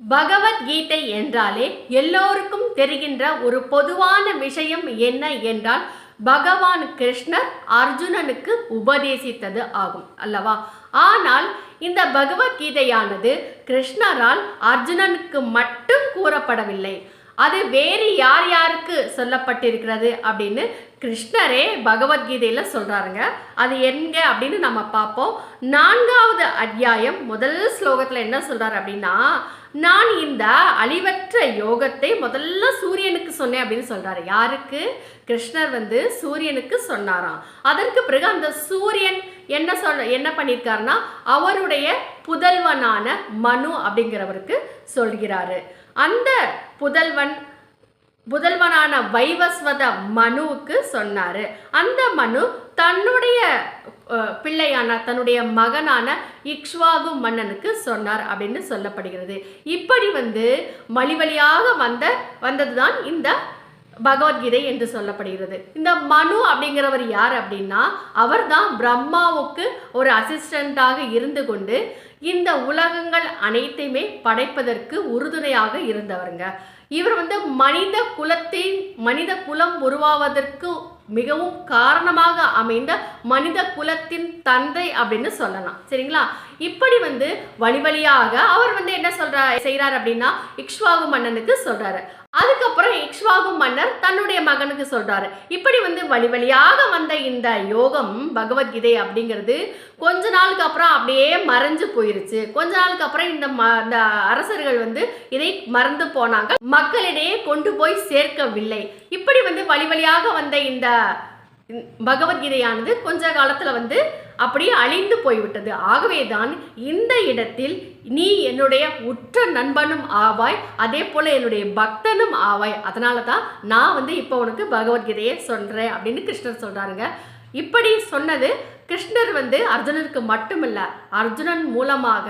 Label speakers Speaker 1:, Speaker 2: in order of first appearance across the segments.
Speaker 1: பகவத்கீதை என்றாலே எல்லோருக்கும் தெரிகின்ற ஒரு பொதுவான விஷயம் என்ன என்றால் பகவான் கிருஷ்ணர் அர்ஜுனனுக்கு உபதேசித்தது ஆகும் அல்லவா? ஆனால் இந்த பகவத்கீதையானது கிருஷ்ணரால் அர்ஜுனனுக்கு மட்டும் கூறப்படவில்லை. அது வேறு யார் யாருக்கு சொல்லப்பட்டிருக்கிறது அப்படின்னு கிருஷ்ணரே பகவத்கீதையில் சொல்கிறாருங்க அது எங்க அப்படின்னு நம்ம பார்ப்போம். நான்காவது அத்தியாயம் முதல் ஸ்லோகத்தில் என்ன சொல்கிறார் அப்படின்னா நான் இந்த அழிவற்ற யோகத்தை முதல்ல சூரியனுக்கு சொன்னேன் அப்படின்னு சொல்கிறாரு யாருக்கு? கிருஷ்ணர் வந்து சூரியனுக்கு சொன்னாராம். அதற்கு பிறகு அந்த சூரியன் என்ன சொல் என்ன பண்ணியிருக்காருன்னா அவருடைய புதல்வனான மனு அப்படிங்கிறவருக்கு சொல்கிறாரு. அந்த புதல்வன் புதல்வனான வைவஸ்வத மனுவுக்கு சொன்னார். அந்த மனு தன்னுடைய பிள்ளையான தன்னுடைய மகனான இக்ஷ்வாகு மன்னனுக்கு சொன்னார் அப்படின்னு சொல்லப்படுகிறது. இப்படி வந்து வழி வழியாக வந்த வந்ததுதான் இந்த பகவத்கீதை என்று சொல்லப்படுகிறது. இந்த மனு அப்படிங்கிறவர் யார் அப்படின்னா அவர் தான் பிரம்மாவுக்கு ஒரு அசிஸ்டண்டாக இருந்து கொண்டு இந்த உலகங்கள் அனைத்தையுமே படைப்பதற்கு உறுதுணையாக இருந்தவருங்க. இவர் வந்து மனித குலத்தின் மனித குலம் உருவாவதற்கு மிகவும் காரணமாக அமைந்த மனித குலத்தின் தந்தை அப்படின்னு சொல்லலாம். சரிங்களா? இப்படி வந்து வழி வழியாக அவர் வந்து என்ன சொல்ற செய்கிறார் அப்படின்னா இக்ஷ்வாகு மன்னனுக்கு சொல்றாரு. அதுக்கப்புறம் இக்ஷ்வாகு மன்னர் தன்னுடைய மகனுக்கு சொல்றாரு. இப்படி வந்து வழி வழியாக வந்த இந்த யோகம் பகவத்கீதை அப்படிங்கிறது கொஞ்ச நாளுக்கு அப்புறம் அப்படியே மறைஞ்சு போயிருச்சு. கொஞ்ச நாளுக்கு அப்புறம் இந்த ம இந்த அரசர்கள் வந்து இதை மறந்து போனாங்க. மக்களிடையே கொண்டு போய் சேர்க்கவில்லை. இப்படி வந்து வழி வழியாக வந்த இந்த பகவத்கீதையானது கொஞ்ச காலத்தில் வந்து அப்படியே அழிந்து போய்விட்டது. ஆகவே தான் இந்த இடத்தில் நீ என்னுடைய உற்ற நண்பனும் ஆவாய் அதே போல் என்னுடைய பக்தனும் ஆவாய். அதனால தான் நான் வந்து இப்போ உனக்கு பகவத்கீதையை சொல்கிறேன் அப்படின்னு கிருஷ்ணர் சொல்கிறாருங்க இப்படி சொன்னது கிருஷ்ணர் வந்து அர்ஜுனனுக்கு மட்டுமல்ல அர்ஜுனன் மூலமாக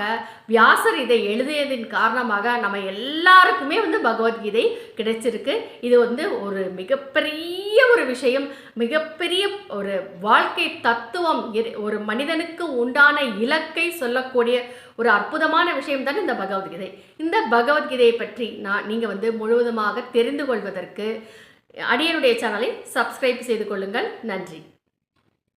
Speaker 1: வியாசர் இதை எழுதியதின் காரணமாக நம்ம எல்லாருக்குமே வந்து பகவத்கீதை கிடைச்சிருக்கு. இது வந்து ஒரு மிகப்பெரிய ஒரு விஷயம் மிகப்பெரிய ஒரு வாழ்க்கை தத்துவம். ஒரு மனிதனுக்கு உண்டான இலக்கை சொல்லக்கூடிய ஒரு அற்புதமான விஷயம் தான் இந்த பகவத்கீதை. இந்த பகவத்கீதையை பற்றி நான் நீங்கள் வந்து முழுவதுமாக தெரிந்து கொள்வதற்கு அடியனுடைய சேனலை சப்ஸ்கிரைப் செய்து கொள்ளுங்கள். நன்றி.